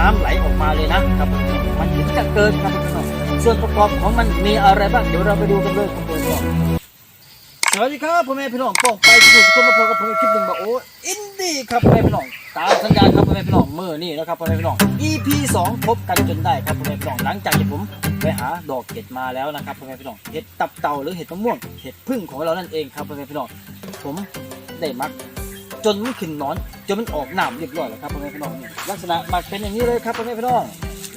น้ำไหลออกมาเลยนะครับมันถึงจะเกินครับพี่น้องส่วนประกอบของมันมีอะไรบ้างเดี๋ยวเราไปดูกันเลยครับพี่น้องสวัสดีครับพ่อแม่พี่น้องป้องไปทุกคนมาพบกับผมคลิปหนึ่งบอกโอ้อินดี้ครับพ่อแม่พี่น้องตามสัญญาครับพ่อแม่พี่น้องมือนี่นะครับพ่อแม่พี่น้อง EP 2พบกันจนได้ครับพ่อแม่พี่น้องหลังจากที่ผมไปหาดอกเห็ดมาแล้วนะครับพ่อแม่พี่น้องเห็ดตับเต่าหรือเห็ดมะม่วงเห็ดพึ่งของเรานั่นเองครับพ่อแม่พี่น้องผมได้มัก จนมันขึ้นหนอน จนมันออกหนามเรียบร้อยแล้วครับพ่อแม่พี่น้องเนี่ยลักษณะหมักเป็นอย่างนี้เลยครับพ่อแม่พี่น้อง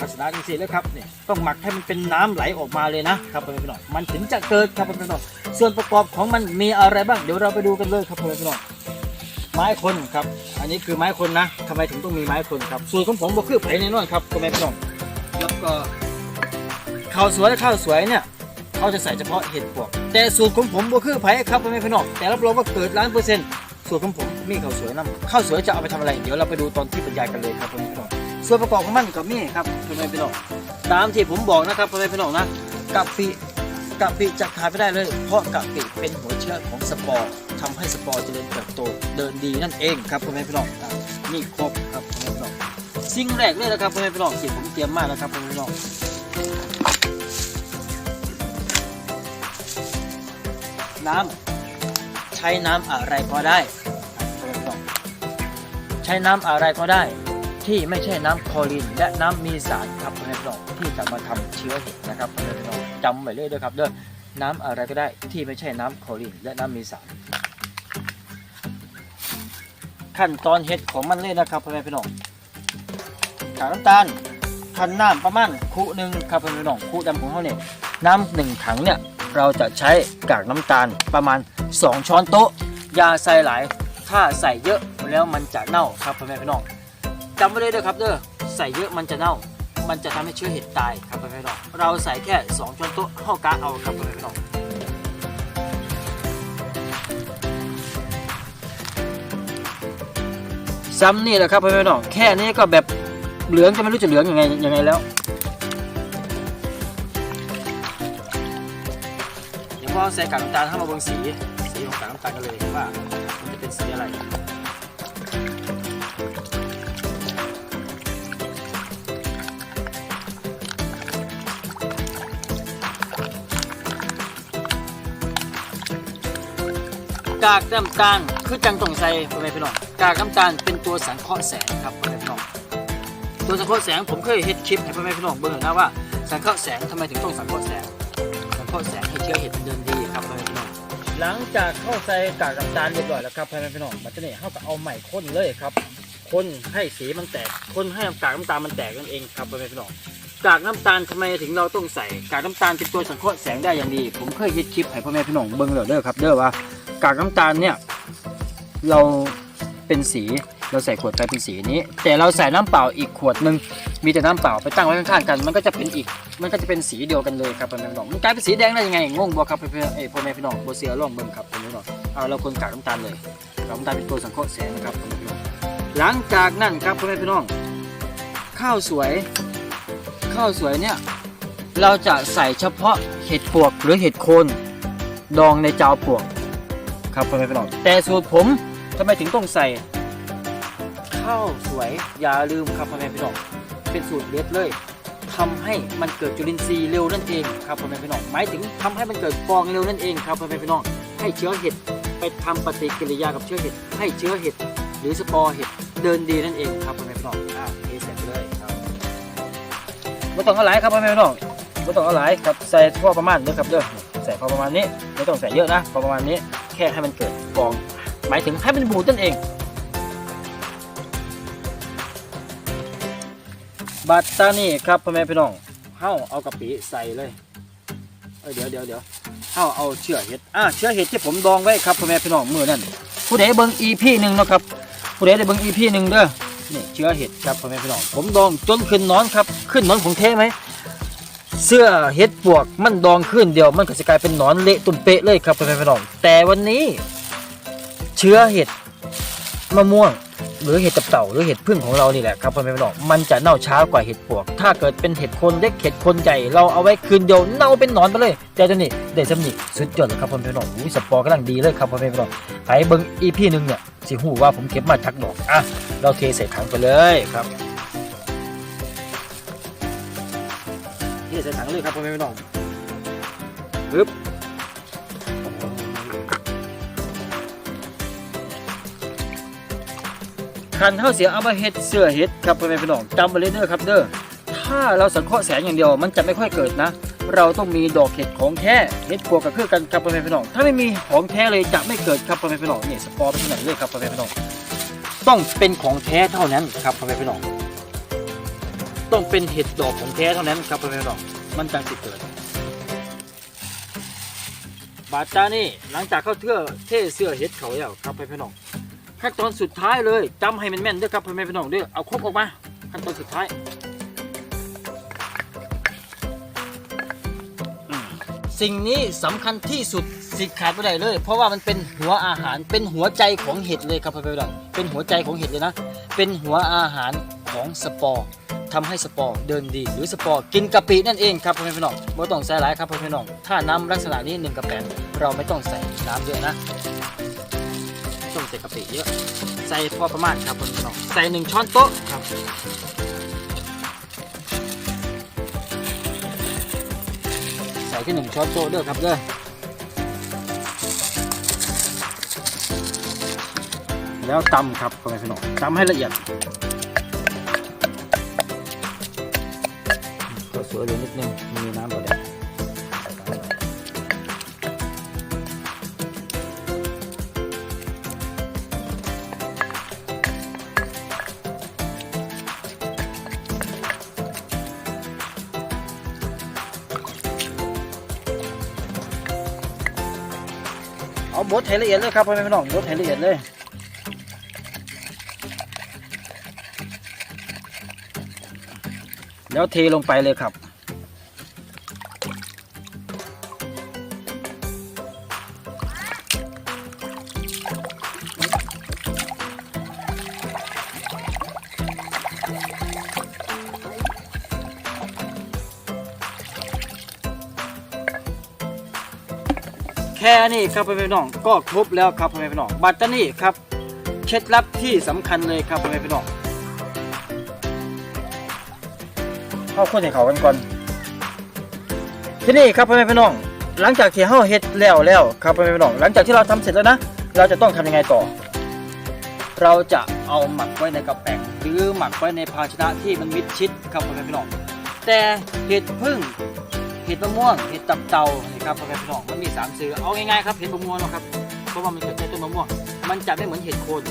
ลักษณะจริงๆเลยครับเนี่ยต้องหมักให้มันเป็นน้ำไหลออกมาเลยนะครับพ่อแม่พี่น้องมันถึงจะเกิดครับพ่อแม่พี่น้องส่วนประกอบของมันมีอะไรบ้างเดี๋ยวเราไปดูกันเลยครับพ่อแม่พี่น้องไม้คนครับ อันนี้คือไม้คนนะทำไมถึงต้องมีไม้คนครับส่วนของผมก็คือไผ่แน่นอนครับพ่อแม่พี่น้องแล้วก็ข้าวสวยข้าวสวยเนี่ยเขาจะใส่เฉพาะเห็ดปวกแต่สูตรของผมก็คือไผ่ครับพ่อแม่พี่น้องแต่รับรองว่าเกิดล้านเปอร์เซ็นต์ส่วนของผม มีข้าวสวยน้ำข้าวสวยจะเอาไปทำอะไร เดี๋ยวเราไปดูตอนที่บรรยายกันเลยครับพ่อแม่พี่น้องส่วนประกอบของมันกับนี่ครับพ่อแม่พี่น้องตามที่ผมบอกนะครับพ่อแม่พี่น้องนะกะปิกะปิจะขาดไม่ได้เลย เพราะกะปิเป็นหัวเชื้อของสปอร์ทำให้สปอร์เจริญเติบโตเดินดีนั่นเองครับพ่อแม่พี่น้องนี่ครบครับพ่อแม่พี่น้องสิ่งแรกเลยนะครับพ่อแม่พี่น้องที่ผมเตรียมมานะครับพ่อแม่พี่น้องน้ำใช้น้ำอะไรก็ได้ ใช้น้ำอะไรก็ได้ ที่ไม่ใช่น้ำคลอรีนและน้ำมีสารครับอแม่พี่องที่จะมาทำเชื้อเห็ดนะครับพ่อแม่พี่น้องจำไว้เลยด้วยครับเด้อน้ำอะไรก็ได้ที่ไม่ใช่น้ำคลอรีนและน้ำมีสาร ขั้นตอนเห็ดของมันเลยนะครับพ่อแม่พี่น้องกากน้ำตาลพันน้ำประมาณคุหนึ่งครับพ่อแม่พี่น้องคุดำของเขาเนี่ยน้ำหนึ่งถังเนี่ยเราจะใช้กากน้ำตาลประมาณ 2 ช้อนโต๊ะ อย่าใส่หลาย ถ้าใส่เยอะ แล้วมันจะเน่าครับพ่อแม่พี่น้องจำไว้เลยเด้อครับเด้อใส่เยอะมันจะเน่า มันจะทำให้เชื้อเห็ดตายครับพ่อแม่พี่น้องเราใส่แค่2ช้อนโต๊ะเข้ากะเอาครับพ่อแม่พี่น้องซ้ำนี่แหละครับพ่อแม่พี่น้องแค่นี้ก็แบบเหลืองก็ไม่รู้จะเหลืองยังไงยังไงแล้วเดี๋ยวพอใส่กากน้ำตาลเข้ามาเบนสีสีของกากน้ำตาลกันเลยว่ามันจะเป็นสีอะไร กากน้ำตาลคือจังตองใส่พ่อแม่พี่น้องกากน้ำตาลเป็นตัวสังเคราะห์แสงครับพ่อแม่พี่น้องตัวสังเคราะห์แสงผมเคยเห็นคลิปให้พ่อแม่พี่น้องเบิ่งนะว่าสังเคราะห์แสงทำไมถึงต้องสังเคราะห์แสงสังเคราะห์แสงให้เชื้อเห็ดมันเดินดีครับพ่อแม่พี่น้องหลังจากเข้าใส่กากน้ำตาลเรียบร้อยแล้วครับพ่อแม่พี่น้องมันจะเนี่ยเข้ากับเอาใหม่ข้นเลยครับคนให้สีมันแตกคนให้กากน้ำตาลมันแตกนั่นเองครับพ่อแม่พี่น้องกากน้ำตาลทำไมถึงเราต้องใส่กากน้ำตาลเป็นตัวสังเคราะห์แสงได้อย่างดี ผมเคยเฮ็ดคลิปให้พ่อแม่พี่น้องเบิ่งแล้วเด้อครับ เด้อว่า กากน้ำตาลเนี่ยเราเป็นสีเราใส่ขวดไปเป็นสีนี้ แต่เราใส่น้ำเปล่าอีกขวดหนึ่งมีแต่น้ำเปล่าไปตั้งไว้ข้างๆกัน มันก็จะเป็นอีก มันก็จะเป็นสีเดียวกันเลยครับพ่อแม่พี่น้องมันกลายเป็นสีแดงได้ยังไงงงบ่ครับเพื่อนเอ้พ่อแม่พี่น้องโบเซียร่องเบิ่งครับพ่อแม่พี่น้องเอาเราคนกากน้ำตาลเลยกากน้ำตาลเป็นตัวสังเคราะห์แสงนะครับพ่อแม่พี่น้องหลังจากนั้นครับพ่อแม่พี่น้องข้าวสวย ข้าวสวยเนี่ยเราจะใส่เฉพาะเห็ดปวกหรือเห็ดโคนดองในจาวปวก ครับพ่อแม่พี่น้องแต่สูตรผมทำไมถึงต้องใส่ข้าวสวยอย่าลืมครับพ่อแม่พี่น้องเป็นสูตรเด็ดเลยทำให้มันเกิดจุลินทรีย์เร็วนั่นเองครับพ่อแม่พี่น้องหมายถึงทำให้มันเกิดฟองเร็วนั่นเองครับพ่อแม่พี่น้องให้เชื้อเห็ดไปทำปฏิกิริยากับเชื้อเห็ดให้เชื้อเห็ดหรือสปอร์เห็ดเดินดีนั่นเองครับพ่อแม่พี่น้องอ่าเทเสร็จไปเลยครับไม่ต้องเอาหลายครับพ่อแม่พี่น้องไม่ต้องเอาหลายครับใส่พอประมาณนี้ครับเด้อใส่พอประมาณนี้ไม่ต้องใส่เยอะนะพอประมาณนี้ แค่ให้มันเกิดฟอง หมายถึงให้มันบูดนั่นเอง บัตตานี่ครับพ่อแม่พี่น้องเฮาเอากะปิใส่เลยเอ้ยเดี๋ยวเดี๋ยวเดี๋ยวเฮาเอาเชื้อเห็ดอ่าเชื้อเห็ดที่ผมดองไว้ครับพ่อแม่พี่น้องมือนั่นผู้ใดเบิ่ง EP หนึ่งนะครับผู้ใดได้เบิ่ง EP หนึ่งเด้อนี่เชื้อเห็ดครับพ่อแม่พี่น้องผมดองจนขึ้นนอนครับ ขึ้นนอนของเทไหม เสื้อเห็ดปวกมันดองขึ้นเดียวมันก็จะกลายเป็นหนอนเละตุ่มเปะเลยครับพ่อแม่พี่น้องแต่วันนี้ เชื้อเห็ดมะม่วง หรือเห็ดตับเต่าหรือเห็ดพึ่งของเรานี่แหละครับพ่อแม่พี่น้องมันจะเน่าช้ากว่าเห็ดปวก ถ้าเกิดเป็นเห็ดคนเล็กเห็ดคนใหญ่เราเอาไว้คืนเดียวเน่าเป็นหนอนไปเลย แต่ตัวนี้ได้สำนิสุดยอดเลยครับพ่อแม่พี่น้องอุ้ยสปอร์กำลังดีเลยครับพ่อแม่พี่น้องไปเบิ้งอีพีหนึ่งเนี่ยสิหูว่าผมเก็บมาจากดอกอะเราเทใส่ถังไปเลยครับ ที่ใส่ถังเลยครับพ่อแม่พี่น้องปึ๊บคันเท่าเสียเอามาเฮ็ดเสื้อเฮ็ดครับพ่อแม่พี่น้องจำไว้เลยเด้อครับเด้อถ้าเราสังเคราะห์แสงอย่างเดียวมันจะไม่ค่อยเกิดนะ เราต้องมีดอกเห็ดของแท้เห็ดปวกกับคือกันครับพ่อแม่พี่น้องถ้าไม่มีของแท้เลยจะไม่เกิดครับพ่อแม่พี่น้องนี่สปอร์เป็นขนาดเลยครับพ่อแม่พี่น้องต้องเป็นของแท้เท่านั้นครับพ่อแม่พี่น้อง ต้องเป็นเห็ดดอกของแท้เท่านั้นครับพ่อแพรน้องมันจังสิเกิด บาดตานี่หลังจากเข้าเทื่อเท่เสื้อเห็ดเขาแล้วครับพ่อแพรน้องขั้นตอนสุดท้ายเลยจำให้มันแม่นๆด้วยครับพ่อแพี่น้องเด้วยเอาครบออกมาขั้นตอนสุดท้ายสิ่งนี้สำคัญที่สุดสิขาดไม่ได้เลย เพราะว่ามันเป็นหัวอาหารเป็นหัวใจของเห็ดเลยครับพ่อแพรน้องเป็นหัวใจของเห็ดเลยนะ เป็นหัวอาหารของสปอร์ ทำให้สปอร์เดินดี หรือสปอร์กินกะปินั่นเองครับพ่อแม่พี่น้องไม่ต้องใส่หลายครับพ่อแม่พี่น้องถ้าน้ำลักษณะนี้หนึ่งกระแปงเราไม่ต้องใส่น้ำเยอะนะต้องใส่กะปิเยอะ ใส่พอประมาณครับพ่อแม่พี่น้องใส่หนึ่งช้อนโต๊ะครับใส่แค่หนึ่งช้อนโต๊ะเด้อครับเด้อแล้วตำครับพ่อแม่พี่น้องตำให้ละเอียด ก็สวยเลยนิดนึงมีน้ำบ่ได้เอาบดให้ละเอียดเลยครับพ่อแม่พี่น้องบดให้ละเอียดเลยแล้วเทลงไปเลยครับ ค่นี้ครับพ่อแม่พี่น้องก็ครบแล้วครับพ่อแม่พี่น้องบัตรนี่ครับเคล็ดลับที่สำคัญเลยครับพ่อแม่พี่น้องเข้าคนให้เขากันก่อนที่นี่ครับพ่อแม่พี่น้อง หลังจากที่เฮาเฮ็ดแล้วแล้วครับพ่อแม่พี่น้อง หลังจากที่เราทำเสร็จแล้วนะ เราจะต้องทำยังไงต่อ เราจะเอาหมักไว้ในกระแป้งหรือหมักไว้ในภาชนะที่มันมิดชิดครับพ่อแม่พี่น้อง แต่เห็ดพึ่ง เห็ดมะม่วงเห็ดตับเต่านี่ครับพ่อแม่พี่น้องมันมีสามสื่อเอาง่ายๆครับเห็ดมะม่วงเนาะครับเพราะว่ามันเกิดจากต้นมะม่วงมันจะไม่เหมือนเห็ดโคน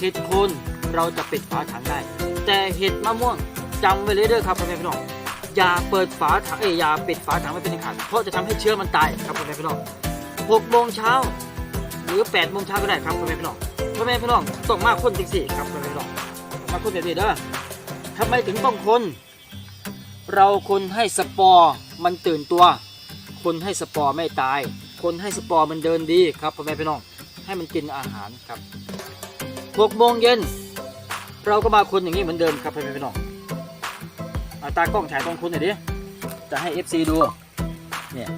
เห็ดโคนเราจะปิดฝาถังได้ แต่เห็ดมะม่วงจำไว้เลยเด้อครับพ่อแม่พี่น้องอย่าเปิดฝาถังเอ้ยอย่าปิดฝาถังไม่เป็นอันขาดเพราะจะทำให้เชื้อมันตายครับพ่อแม่พี่น้องหกโมงเช้าหรือแปดโมงเช้าก็ได้ครับพ่อแม่พี่น้องพ่อแม่พี่น้องต้องมากคนจริงสิครับพ่อแม่พี่น้องมาคนแบบนี้เด้อทำไมถึงต้องคน เราคนให้สปอร์มันตื่นตัว คนให้สปอร์ไม่ตาย คนให้สปอร์มันเดินดีครับพ่อแม่พี่น้องให้มันกินอาหารครับหกโมงเย็นเราก็มาคนอย่างนี้เหมือนเดิมครับพ่อแม่พี่น้องอาตากล้องถ่ายตรงคุณหน่อยดิจะให้ FC ดูเนี่ย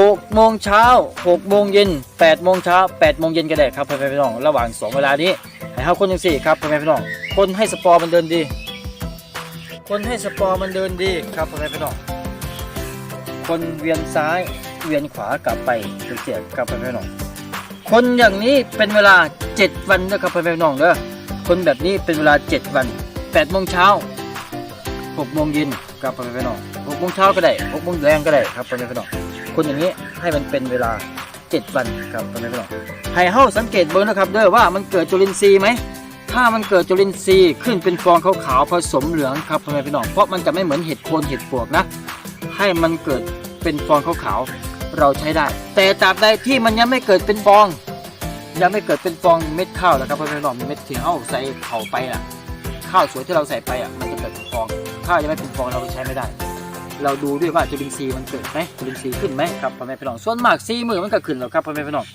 หกโมงเช้าหกโมงเย็นแปดโมงเช้าแปดโมงเย็นก็ได้ครับพ่อแม่พี่น้องระหว่างสองเวลานี้ให้เขาคนยังสี่ครับพ่อแม่พี่น้องคนให้สปอร์มันเดินดี คนให้สปอร์มันเดินดีครับอแม่พี่น้องคนเวียนซ้ายเวียนขวากลับไปเสียๆครับพ่อแม่พี่น้องคนอย่างนี้เป็นเวลา 7 วันนะครับพี่น้องเด้อคนแบบนี้เป็นเวลา 7 วัน8โมงเช้าหกโมงเย็นครับพ่อแม่พี่น้องหกโมงเช้าก็ได้หกโมงแรงก็ได้ครับพี่น้องคนอย่างนี้ให้มันเป็นเวลาเจ็ดวันครับพี่น้องให้เฮาสังเกตเบิ่งนะครับเด้อว่ามันเกิดจุลินทรีย์ไหม ถ้ามันเกิดจุลินทรีย์ขึ้นเป็นฟองขาวๆผสมเหลืองครับพ่อแม่พี่น้องเพราะมันจะไม่เหมือนเห็ดโคนเห็ดปวกนะ ให้มันเกิดเป็นฟองขาวๆเราใช้ได้ แต่ตราบใดที่มันยังไม่เกิดเป็นฟอง ยังไม่เกิดเป็นฟองเม็ดข้าวแล้วครับพ่อแม่พี่น้องเม็ดที่เฮาใส่เข่าไปน่ะข้าวสวยที่เราใส่ไปอะมันจะเกิดเป็นฟองถ้ายังไม่เป็นฟองเราใช้ไม่ได้ เราดูด้วยว่าจุลินทรีย์มันเกิดไหมจุลินทรีย์ขึ้นไหมครับพ่อแม่พี่น้องส่วนมากซีมือมันก็ขึ้นแล้วครับพ่อแม่พี่น้อง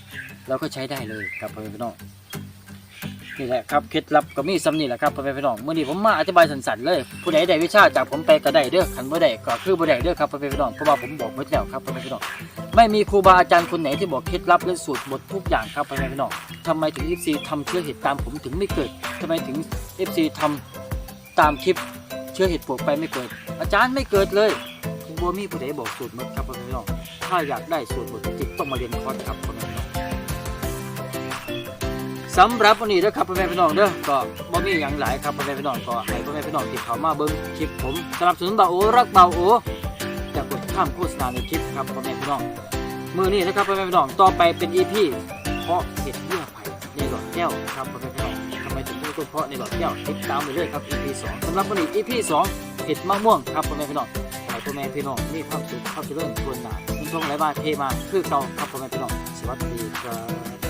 เราก็ใช้ได้เลยครับพ่อแม่พี่น้อง นี่แหละครับเคล็ดลับก็มีซ้ำนี่แหละครับพ่อแม่พี่น้องเมื่อนี้ผมมาอธิบายสั้นๆเลย ผู้ใดได้วิชาจากผมไปก็ได้เด้อขันบ่ได้ก็คือบ่ได้เด้อครับพ่อแม่พี่น้องเพราะว่าผมบอกไว้แล้วครับพ่อแม่พี่น้องไม่มีครูบาอาจารย์คนไหนที่บอกเคล็ดลับและสูตรหมดทุกอย่างครับพ่อแม่พี่น้องทำไมถึง FC ทำเชื้อเห็ดตามผมถึงไม่เกิดทำไมถึง FC ทำตามคลิปเชื้อเห็ดปวกไปไม่เกิด อาจารย์ไม่เกิดเลยบัวมีผู้ใดบอกสูตรหมดครับพ่อแม่พี่น้องถ้าอยากได้สูตรหมดจริงๆต้องมาเรียนคอร์สครับพ่อแม่ สำหรับวันนี้เด้อครับพ่อแม่พี่น้องเด้อก็บ่มีอย่างหลายครับพ่อแม่พี่น้องก็ให้พ่อแม่พี่น้องที่เข้ามาเบิ่งคลิปผมสนับสนุนเบาโอรักเบาโออย่ากดข้ามโฆษณาในคลิปครับพ่อแม่พี่น้องมือนี้นะครับพ่อแม่พี่น้องต่อไปเป็น EP เพาะเห็ดเยื่อไผ่ในหลอดแก้วครับพ่อแม่พี่น้องทำไมถึงต้องเพาะในหลอดแก้วติดตามไปเลยครับ EP 2สำหรับวันนี้ EP 2เห็ดมะม่วงครับพ่อแม่พี่น้องให้พ่อแม่พี่น้องมีความสุขความเจริญทวนหนาคุณทงไหลมาเทมาคือเก่าครับพ่อแม่พี่น้องสวัสดีครับ